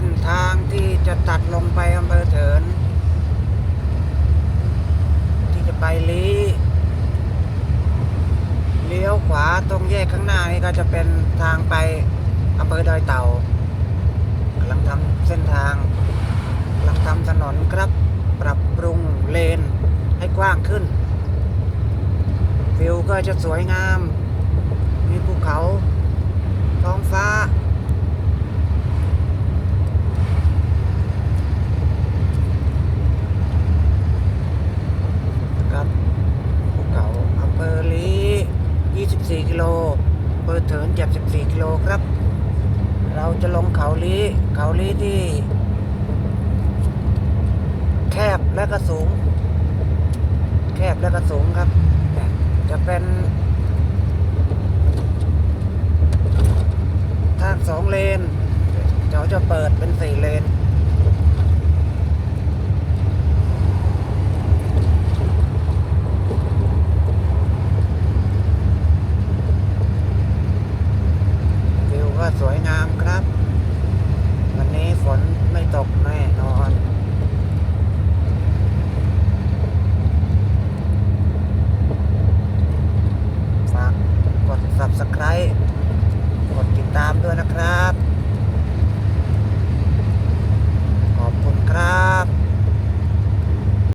ส้นทางที่จะตัดลงไปอำเภอเถิน ที่จะไปลีเลี้ยวขวาตรงแยกข้างหน้านี่ก็จะเป็นทางไปอำเภอดอยเต่ากำลังทำเส้นทางกำลังทำถนนครับ ปรับปรุงเลนให้กว้างขึ้น วิวก็จะสวยงาม มีภูเขา ท้องฟ้า ครับภูเขาอำเภอลี 24 กิโลอำ เภอเถิน74กิโลครับ เราจะลงเขาลีเขาลีที่ แคบและก็สูง แคบและก็สูงครับ จะเป็นทางสองเลนเดี๋ยวจะเปิดเป็นสี่เลน ค์ กดติดตามด้วยนะครับ